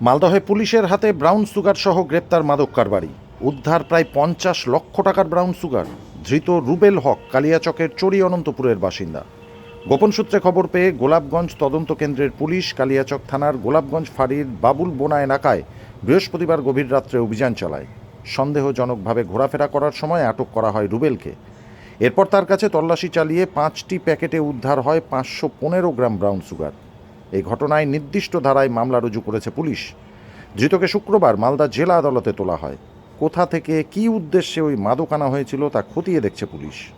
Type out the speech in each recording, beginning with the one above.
মালদহে পুলিশের হাতে brown sugar সহ গ্রেপ্তার মাদক কারবারি। উদ্ধার প্রায় পঞ্চাশ লক্ষ টাকার ব্রাউন সুগার। ধৃত রুবেল হক, কালিয়াচকের চড়ি অনন্তপুরের বাসিন্দা। গোপন সূত্রে খবর পেয়ে গোলাপগঞ্জ তদন্ত কেন্দ্রের পুলিশ কালিয়াচক থানার গোলাপগঞ্জ ফাঁড়ির বাবুল বোনা এলাকায় বৃহস্পতিবার গভীর রাত্রে অভিযান চালায়। সন্দেহজনকভাবে ঘোরাফেরা করার সময় আটক করা হয় রুবেলকে। এরপর তার কাছে তল্লাশি চালিয়ে পাঁচটি প্যাকেটে উদ্ধার হয় পাঁচশো পনেরো গ্রাম ব্রাউন সুগার। এই ঘটনায় নির্দিষ্ট ধারায় মামলা রুজু করেছে পুলিশ। ধৃতকে শুক্রবার মালদা জেলা আদালতে তোলা হয়। কোথা থেকে কী উদ্দেশ্যে ওই মাদক আনা হয়েছিল তা খতিয়ে দেখছে পুলিশ।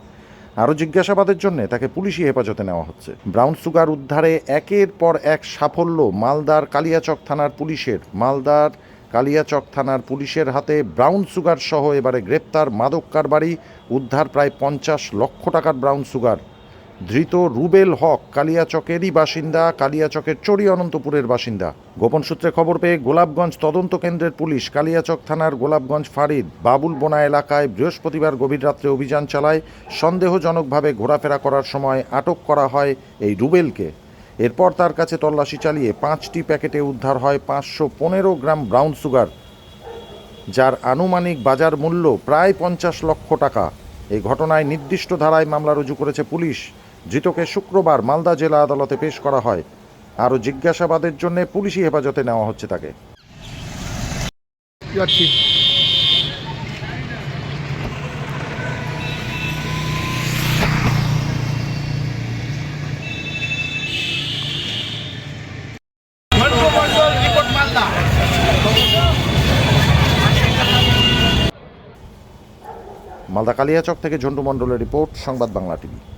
আরও জিজ্ঞাসাবাদের জন্য তাকে পুলিশি হেফাজতে নেওয়া হচ্ছে। ব্রাউন সুগার উদ্ধারে একের পর এক সাফল্য মালদার কালিয়াচক থানার পুলিশের। মালদার কালিয়াচক থানার পুলিশের হাতে ব্রাউন সুগার সহ এবারে গ্রেপ্তার মাদক কারবারি। উদ্ধার প্রায় পঞ্চাশ লক্ষ টাকার ব্রাউন সুগার। ধৃত রুবেল হক, কালিয়াচকেরই বাসিন্দা, কালিয়াচকের চড়ি অনন্তপুরের বাসিন্দা। গোপন সূত্রে খবর পেয়ে গোলাপগঞ্জ তদন্ত কেন্দ্রের পুলিশ কালিয়াচক থানার গোলাপগঞ্জ ফাঁড়ির বাবুল বোনা এলাকায় বৃহস্পতিবার গভীর রাত্রে অভিযান চালায়। সন্দেহজনকভাবে ঘোরাফেরা করার সময় আটক করা হয় এই রুবেলকে। এরপর তার কাছে তল্লাশি চালিয়ে পাঁচটি প্যাকেটে উদ্ধার হয় পাঁচশো পনেরো গ্রাম ব্রাউন সুগার, যার আনুমানিক বাজার মূল্য প্রায় পঞ্চাশ লক্ষ টাকা। এই ঘটনায় নির্দিষ্ট ধারায় মামলা রুজু করেছে পুলিশ। ধৃতকে শুক্রবার মালদা জেলা আদালতে পেশ করা হয়। আরও জিজ্ঞাসাবাদের জন্য পুলিশি হেফাজতে নেওয়া হচ্ছে তাকে। মালদা কালিয়াচক থেকে ঝন্টু মণ্ডলের report Sangbad Bangla TV.